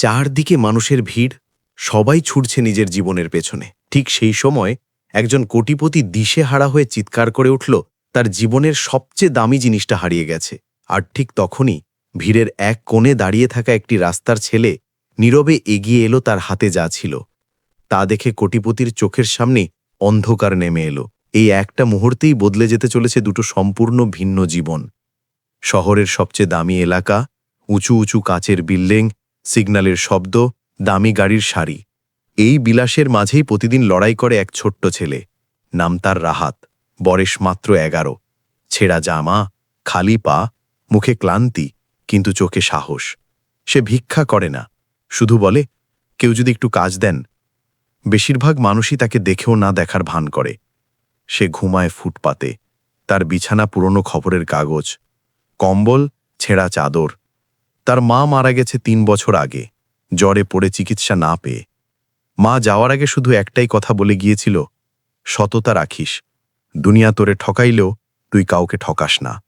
চারদিকে মানুষের ভিড়, সবাই ছুটছে নিজের জীবনের পেছনে। ঠিক সেই সময় একজন কোটিপতি দিশে হারা হয়ে চিৎকার করে উঠল, তার জীবনের সবচেয়ে দামি জিনিসটা হারিয়ে গেছে। আর ঠিক তখনই ভিড়ের এক কোণে দাঁড়িয়ে থাকা একটি রাস্তার ছেলে নীরবে এগিয়ে এলো তার হাতে যা ছিল। তা দেখে কোটিপতির চোখের সামনে অন্ধকার নেমে এলো। এই একটা মুহূর্তেই বদলে যেতে চলেছে দুটো সম্পূর্ণ ভিন্ন জীবন। শহরের সবচেয়ে দামি এলাকা, উঁচু উঁচু কাচের বিল্ডিং সিগন্যালের শব্দ, দামি গাড়ির সারি। এই বিলাসের মাঝেই প্রতিদিন লড়াই করে এক ছোট্ট ছেলে। নাম তার রাহাত, বয়স মাত্র এগারো। ছেঁড়া জামা, খালি পা, মুখে ক্লান্তি, কিন্তু চোখে সাহস। সে ভিক্ষা করে না, শুধু বলে, কেউ যদি একটু কাজ দেন। বেশিরভাগ মানুষই তাকে দেখেও না দেখার ভান করে। সে ঘুমায় ফুটপাতে, তার বিছানা পুরনো খবরের কাগজ, কম্বল, ছেঁড়া চাদর তার মা মারা গেছে তিন বছর আগে। জ্বরে পড়ে চিকিৎসা না পেয়ে। মা যাওয়ার আগে শুধু একটাই কথা বলে গিয়েছিল, সততা রাখিস। দুনিয়া তোরে ঠকাইলেও তুই কাউকে ঠকাস না।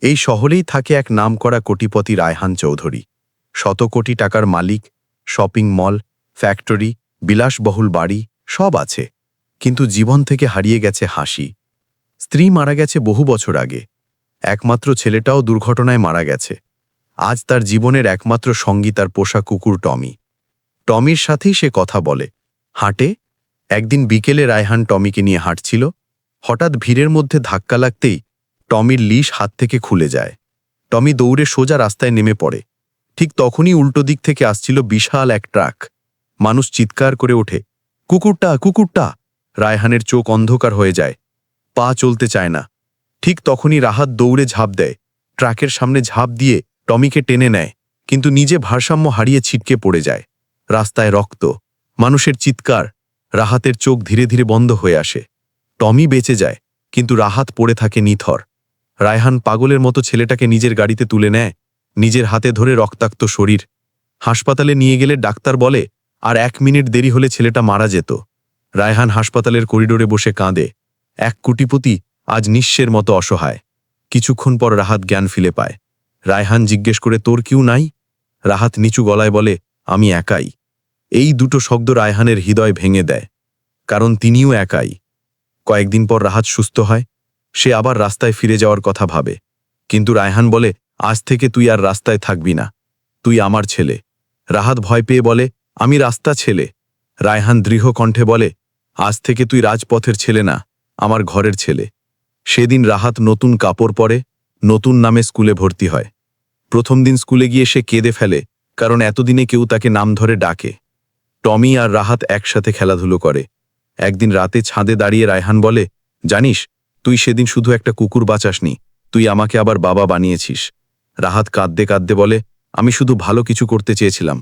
এই শহরেই থাকে এক নামকরা কোটিপতি রায়হান চৌধুরী। শত কোটি টাকার মালিক, শপিং মল, ফ্যাক্টরি, বিলাসবহুল বাড়ি, সব আছে। কিন্তু জীবন থেকে হারিয়ে গেছে হাসি। স্ত্রী মারা গেছে বহু বছর আগে। একমাত্র ছেলেটাও দুর্ঘটনায় মারা গেছে। আজ তার জীবনের একমাত্র সঙ্গী তার পোষা কুকুর টমি। টমির সাথেই সে কথা বলে। হাঁটে। একদিন বিকেলে রায়হান টমিকে নিয়ে হাঁটছিল। হঠাৎ ভিড়ের মধ্যে ধাক্কা লাগতেই টমির লিশ হাত থেকে খুলে যায়। টমি দৌড়ে সোজা রাস্তায় নেমে পড়ে। ঠিক তখনই উল্টো দিক থেকে আসছিল বিশাল এক ট্রাক। মানুষ চিৎকার করে ওঠে, কুকুরটা কুকুরটা! রায়হানের চোখ অন্ধকার হয়ে যায়। পা চলতে চায় না। ঠিক তখনই রাহাত দৌড়ে ঝাঁপ দেয়। ট্রাকের সামনে ঝাঁপ দিয়ে টমিকে টেনে নেয়, কিন্তু নিজে ভারসাম্য হারিয়ে ছিটকে পড়ে যায়। রাস্তায় রক্ত, মানুষের চিৎকার, রাহাতের চোখ ধীরে ধীরে বন্ধ হয়ে আসে। টমি বেঁচে যায়, কিন্তু রাহাত পড়ে থাকে নিথর। রায়হান পাগলের মতো ছেলেটাকে নিজের গাড়িতে তুলে নেয়, নিজের হাতে ধরে রক্তাক্ত শরীর। হাসপাতালে নিয়ে গেলে ডাক্তার বলে, আর এক মিনিট দেরি হলে ছেলেটা মারা যেত। রায়হান হাসপাতালের করিডোরে বসে কাঁদে। এক কুটিপতি আজ নিঃস্বের মতো অসহায়। কিছুক্ষণ পর রাহাত জ্ঞান ফিলে পায়। রায়হান জিজ্ঞেস করে, তোর কিউ নাই? রাহাত নিচু গলায় বলে, আমি একাই। এই দুটো শব্দ রায়হানের হৃদয় ভেঙে দেয়, কারণ তিনিও একাই। কয়েকদিন পর রাহাত সুস্থ হয়, সে আবার রাস্তায় ফিরে যাওয়ার কথা ভাবে। কিন্তু রায়হান বলে, আজ থেকে তুই আর রাস্তায় থাকবি না, তুই আমার ছেলে। রাহাত ভয় পেয়ে বলে, আমি রাস্তা ছেলে। রায়হান দৃঢ় কণ্ঠে বলে, আজ থেকে তুই রাজপথের ছেলে না, আমার ঘরের ছেলে। সেদিন রাহাত নতুন কাপড় পরে নতুন নামে স্কুলে ভর্তি হয়। প্রথম দিন স্কুলে গিয়ে সে কেঁদে ফেলে, কারণ এতদিনে কেউ তাকে নাম ধরে ডাকে। টমি আর রাহাত একসাথে খেলাধুলো করে। একদিন রাতে ছাদে দাঁড়িয়ে রায়হান বলে, জানিস, তুই সেদিন শুধু একটা কুকুর বাঁচাসনি, তুই আমাকে আবার বাবা বানিয়েছিস। রাহাত কাঁদতে কাঁদতে বলে, আমি শুধু ভালো কিছু করতে চেয়েছিলাম।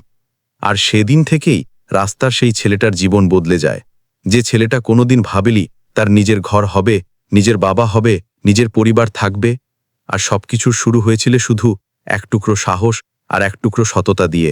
আর সেদিন থেকেই রাস্তার সেই ছেলেটার জীবন বদলে যায়। যে ছেলেটা কোনোদিন ভাবেলি, তার নিজের ঘর হবে, নিজের বাবা হবে, নিজের পরিবার থাকবে। আর সবকিছুর শুরু হয়েছিল শুধু এক টুকরো সাহস আর এক টুকরো সততা দিয়ে।